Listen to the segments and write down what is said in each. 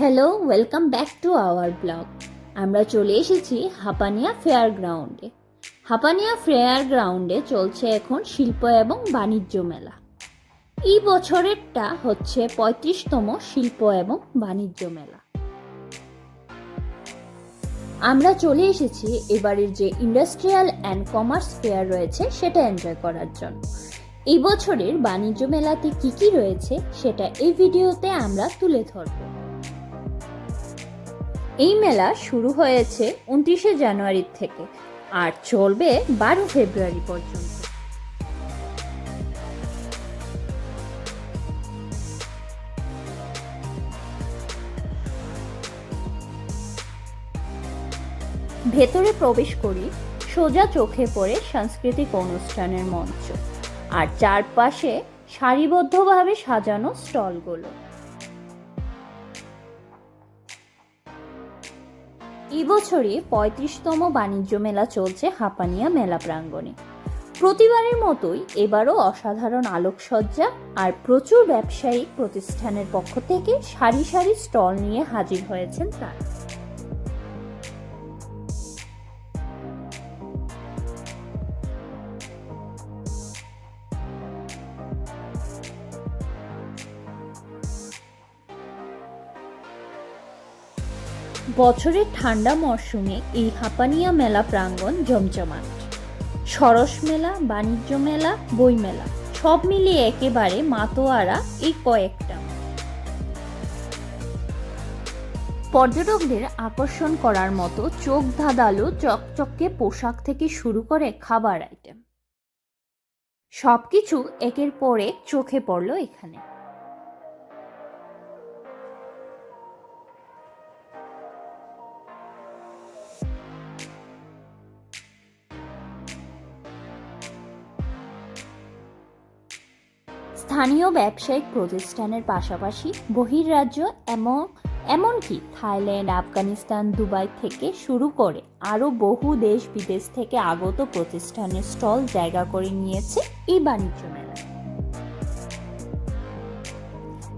Hello welcome back to our blog আমরা চলে এসেছি হাপানিয়া ফেয়ার গ্রাউন্ডে হাপানিয়া ফেয়ার গ্রাউন্ডে চলছে এখন শিল্প এবং বাণিজ্য মেলা। এই বছরেরটা হচ্ছে পঁয়ত্রিশতম শিল্প এবং বাণিজ্য মেলা। আমরা চলে এসেছি এবারের যে ইন্ডাস্ট্রিয়াল অ্যান্ড কমার্স ফেয়ার রয়েছে, সেটা এনজয় করার জন্য। এই বছরের বাণিজ্য মেলাতে কি কি রয়েছে, সেটা এই ভিডিওতে আমরা তুলে ধরব। এই মেলা শুরু হয়েছে উনত্রিশে জানুয়ারি থেকে আর চলবে বারো ফেব্রুয়ারি পর্যন্ত। ভেতরে প্রবেশ করি, সোজা চোখে পড়ে সাংস্কৃতিক অনুষ্ঠানের মঞ্চ। আর চারপাশে সারিবদ্ধভাবে সাজানো স্টলগুলো। এই বছরই পঁয়ত্রিশতম বাণিজ্য মেলা চলছে হাপানিয়া মেলা প্রাঙ্গণে। প্রতিবারের মতোই এবারও অসাধারণ আলোকসজ্জা আর প্রচুর ব্যবসায়িক প্রতিষ্ঠানের পক্ষ থেকে সারি সারি স্টল নিয়ে হাজির হয়েছেন তারা। বছরের ঠান্ডা মরশুমে এই হাপানিয়া মেলা প্রাঙ্গণ জমজমাট। সরস মেলা, বাণিজ্য মেলা, বই মেলা, সব মিলিয়ে একেবারে মাতোয়ারা এই কয়েকটা। পর্যটকদের আকর্ষণ করার মতো চোখ ধাঁধালো, চকচকে পোশাক থেকে শুরু করে খাবার আইটেম সবকিছু একের পর চোখে পড়ল এখানে। স্থানীয় ব্যবসায়িক প্রতিষ্ঠানের পাশাপাশি বহির্রাজ্য এমন, এমনকি থাইল্যান্ড, আফগানিস্তান, দুবাই থেকে শুরু করে আরও বহু দেশ বিদেশ থেকে আগত প্রতিষ্ঠানের স্টল জায়গা করে নিয়েছে এই বাণিজ্য মেলায়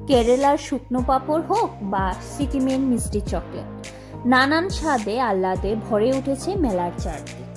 কেরালার শুকনো পাপড় হোক বা সিকিমের মিষ্টি চকলেট, নানান স্বাদে আহ্লাদে ভরে উঠেছে মেলার চারদিক।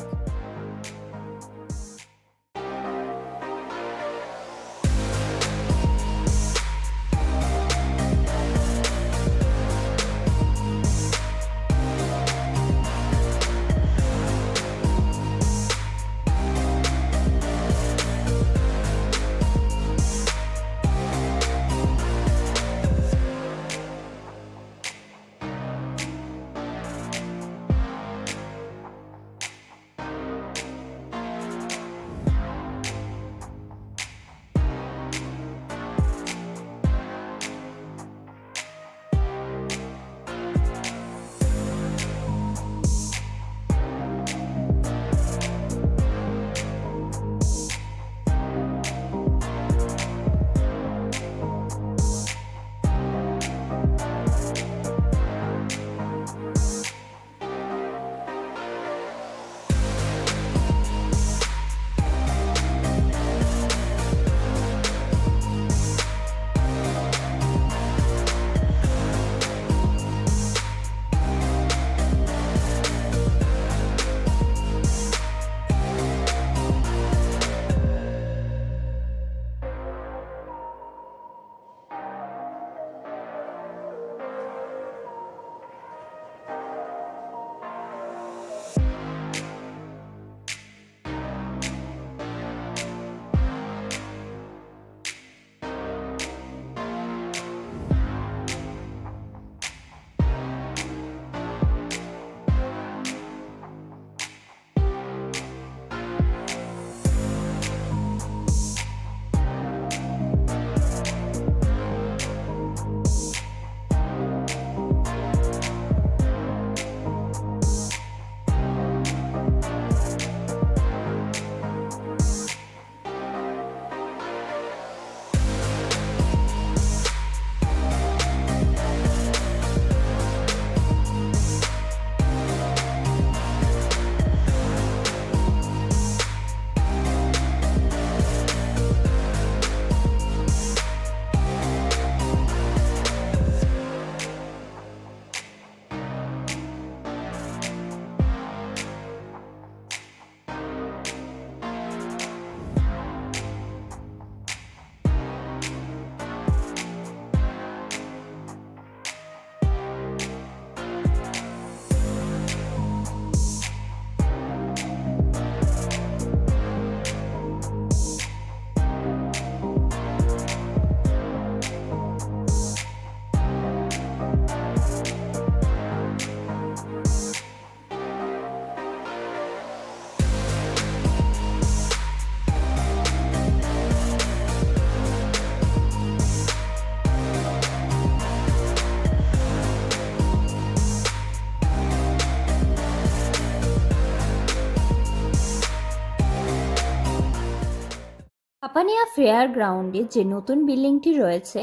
হাপানিয়া ফেয়ার গ্রাউন্ডে যে নতুন বিল্ডিংটি রয়েছে,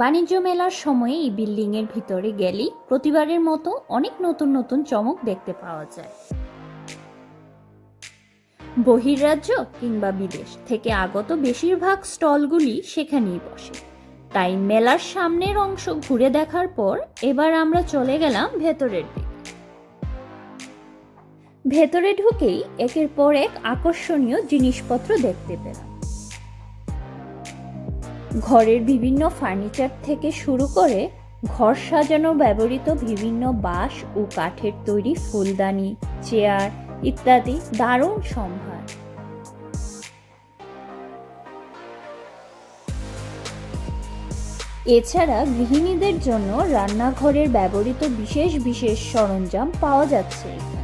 বাণিজ্য মেলার সময়ে এই বিল্ডিংয়ের ভিতরে গেলেই প্রতিবারের মতো অনেক নতুন নতুন চমক দেখতে পাওয়া যায়। বহির্রাজ্য কিংবা বিদেশ থেকে আগত বেশিরভাগ স্টলগুলি সেখানেই বসে। তাই মেলার সামনের অংশ ঘুরে দেখার পর এবার আমরা চলে গেলাম ভেতরের দিকে। ভেতরে ঢুকেই একের পর এক আকর্ষণীয় জিনিসপত্র দেখতে পেলাম। ঘরের বিভিন্ন ফার্নিচার থেকে শুরু করে ঘর সাজানো ব্যবহৃত বিভিন্ন বাঁশ ও কাঠের তৈরি ফুলদানি, চেয়ার ইত্যাদি দারুণ সম্ভার। এছাড়া গৃহিণীদের জন্য রান্নাঘরের ব্যবহৃত বিশেষ বিশেষ সরঞ্জাম পাওয়া যাচ্ছে।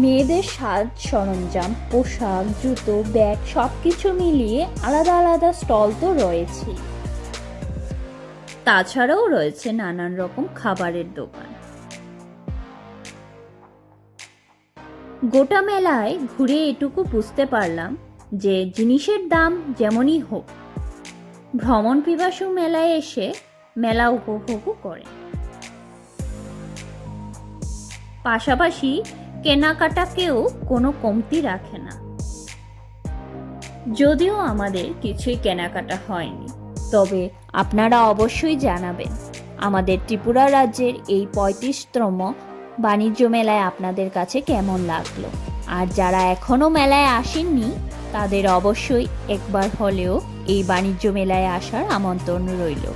মেয়েদের সাজ, সরঞ্জাম, পোশাক, জুতো, ব্যাগ সবকিছু মিলিয়ে আলাদা আলাদা স্টল তো রয়েছেই তাছাড়াও রয়েছে নানান রকম খাবারের দোকান। গোটা মেলায় ঘুরে এটুকু বুঝতে পারলাম যে জিনিসের দাম যেমনই হোক, ভ্রমণ পিপাসু মেলায় এসে মেলা উপভোগও করে। পাশাপাশি কেনাকাটাকেও কোনো কমতি রাখে না। যদিও আমাদের কিছুই কেনাকাটা হয়নি। তবে আপনারা অবশ্যই জানাবেন, আমাদের ত্রিপুরা রাজ্যের এই পঁয়ত্রিশতম বাণিজ্য মেলায় আপনাদের কাছে কেমন লাগল? আর যারা এখনও মেলায় আসেননি, তাদের অবশ্যই একবার হলেও এই বাণিজ্য মেলায় আসার আমন্ত্রণ রইল।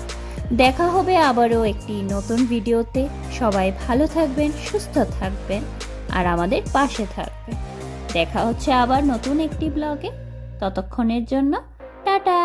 দেখা হবে আবারও একটি নতুন ভিডিওতে। সবাই ভালো থাকবেন, সুস্থ থাকবেন। আর আমাদের পাশে থাকবে। দেখা হচ্ছে আবার নতুন একটি ব্লগে। ততক্ষণের জন্য টাটা!